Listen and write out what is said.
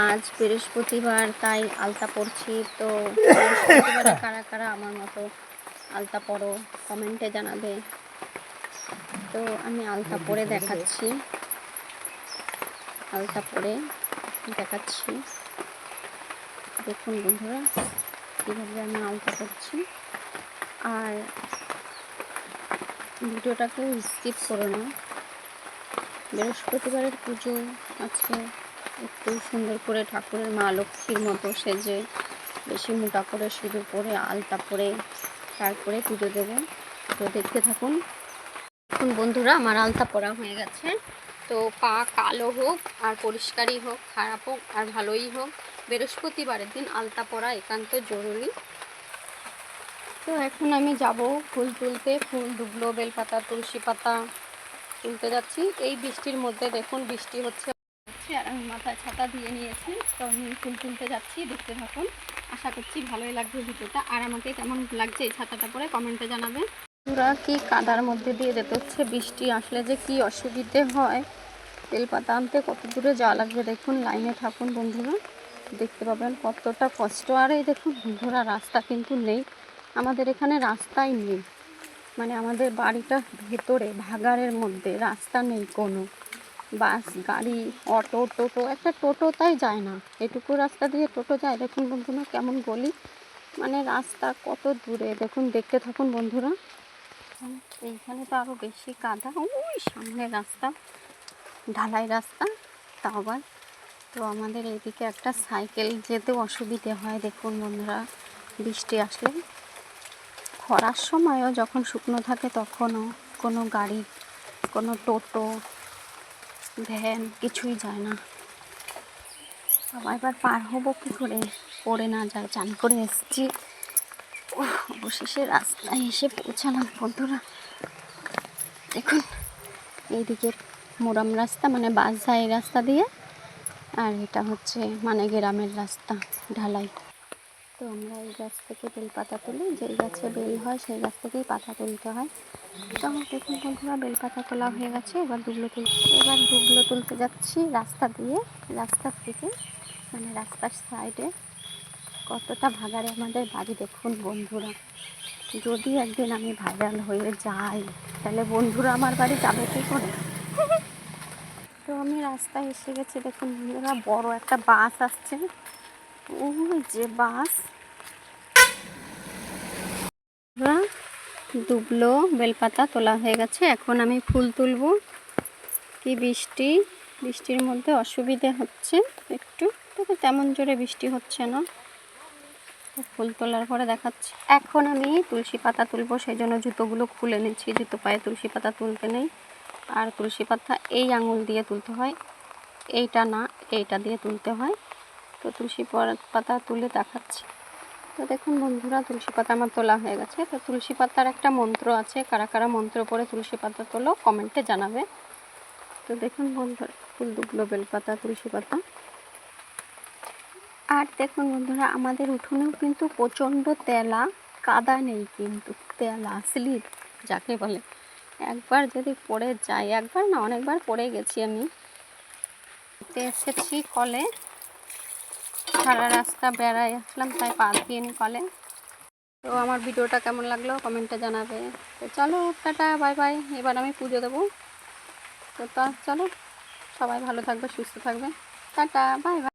আজ বৃহস্পতিবার তাই আলতা পড়ছি। তো বৃহস্পতিবারে কারা কারা আমার মতো আলতা পড়ো কমেন্টে জানাবে। তো আমি আলতা পরে দেখাচ্ছি। আলতা পরে দেখাচ্ছি। দেখুন বন্ধুরা কীভাবে আমি আলতা করছি আর ভিডিওটাকেও স্কিপ করো না। বৃহস্পতিবারের পুজো আজকে একটু সুন্দর করে ঠাকুরের মা লক্ষ্মীর মতো সেজে বেশি মোটা করে সিঁদুর পরে আলতা পরে তারপরে পুজো দেবো। তো দেখতে থাকুন। এখন বন্ধুরা, আমার আলতা পরা হয়ে গেছে। তো পা কালো হোক আর পরিষ্কারই হোক, খারাপ হোক আর ভালোই হোক, বৃহস্পতিবারের দিন আলতা পরা একান্ত জরুরি। তো এখন আমি যাব ফুল তুলতে। ফুল ডুবলো বেলপাতা, তুলসী পাতা তুলতে যাচ্ছি। এই বৃষ্টির মধ্যে দেখুন, বৃষ্টি হচ্ছে আর আমি মাথায় ছাতা দিয়ে নিয়েছি। তো আমি ফুল তুলতে যাচ্ছি, দেখতে থাকুন। আশা করছি ভালোই লাগবে ভিডিওটা। আর আমাকে কেমন লাগছে এই ছাতাটা পরে কমেন্টে জানাবেন। পুরা কি কাদার মধ্যে দিয়ে যেতে হচ্ছে, বৃষ্টি আসলে যে কি অসুবিধে হয়। বেলপাতা আনতে কত দূরে যাওয়া লাগবে দেখুন, লাইনে থাকুন বন্ধুরা। দেখতে পাবেন কতটা কষ্ট। আর এই দেখুন বন্ধুরা, রাস্তা কিন্তু নেই। আমাদের এখানে রাস্তাই নেই। মানে আমাদের বাড়িটা ভেতরে, ভাগাড়ের মধ্যে, রাস্তা নেই কোনো। বাস, গাড়ি, অটো, টোটো, একটা টোটো তাই যায় না। এটুকু রাস্তা দিয়ে টোটো যায়। দেখুন বন্ধুরা, কেমন গলি। মানে রাস্তা কত দূরে। দেখুন, দেখতে থাকুন বন্ধুরা। এইখানে তো আরও বেশি কাদা। ওই সামনে রাস্তা, ঢালাই রাস্তা তা আবার তো আমাদের এদিকে একটা সাইকেল যেতেও অসুবিধে হয়। দেখুন বন্ধুরা, বৃষ্টি আসলে খরার সময়ও যখন শুকনো থাকে তখনও কোনো গাড়ি, কোনো টোটো ভ্যান কিছুই যায় না। বাবা, এবার পার হব কী করে? পড়ে না যায় চান করে এসেছি। অবশেষে রাস্তায় এসে পৌঁছালাম, বন্ধুরা। দেখুন, এইদিকে মোরাম রাস্তা মানে বাস যায় রাস্তা দিয়ে, আর এটা হচ্ছে মানে গ্রামের রাস্তা, ঢালাই। তো আমরা এই গাছ থেকে বেলপাতা তুলি। যেই গাছে বেল হয়, সেই গাছ থেকেই পাতা তুলতে হয়। তো আমার দেখুন বন্ধুরা বেলপাতা তোলা হয়ে গেছে। এবার দুগলো তুল, এবার দুগলো তুলতে যাচ্ছি রাস্তা দিয়ে। রাস্তার থেকে মানে রাস্তার সাইডে। কতটা ভাগারে আমাদের বাড়ি দেখুন বন্ধুরা। যদি একদিন আমি ভাইরাল হয়ে যাই, তাহলে বন্ধুরা আমার বাড়ি যাবে কী করে? তো আমি রাস্তায় এসে গেছি, দেখুন বন্ধুরা, বড় একটা বাস আসছে। ওই যে বাস বন্ধুরা, দুবলো বেলপাতা তোলা হয়ে গেছে। এখন আমি ফুল তুলবো। কি বৃষ্টি? বৃষ্টির মধ্যে অসুবিধে হচ্ছে একটু, তবে তেমন জোরে বৃষ্টি হচ্ছে না। ফুল তোলার পরে দেখাচ্ছি। এখন আমি তুলসী পাতা তুলবো, সেই জন্য জুতোগুলো খুলে নিচ্ছি। জুতো পায়ে তুলসী পাতা তুলতে নেই। আর তুলসী পাতা এই আঙুল দিয়ে তুলতে হয়, এইটা না, এইটা দিয়ে তুলতে হয়। তো তুলসী পাতা তুলে দেখাচ্ছি। তো দেখুন বন্ধুরা, তুলসী পাতা আমার তোলা হয়ে গেছে। তো তুলসী পাতার একটা মন্ত্র আছে, কারা কারা মন্ত্র পড়ে তুলসী পাতা তোলো, কমেন্টে জানাবে। তো দেখুন বন্ধুরা ফুল দুবলো বেলপাতা, তুলসী পাতা। আর দেখুন বন্ধুরা, আমাদের উঠোনেও কিন্তু প্রচণ্ড তেলা, কাদা নেই কিন্তু, তেলা, স্লিপ, যাকে বলে। একবার যদি পড়ে যাই, একবার না, অনেকবার পড়ে গেছি আমি। এসেছি কলে। সারা রাস্তা বেড়ায় আসলাম, তাই পা দিয়ে নি কলে তো আমার ভিডিওটা কেমন লাগল কমেন্টে জানাবে। তো চলো, টাটা বাই বাই এবার আমি পুজো দেবো। তো তা চলো, সবাই ভালো থাকবে, সুস্থ থাকবে। Tata bye bye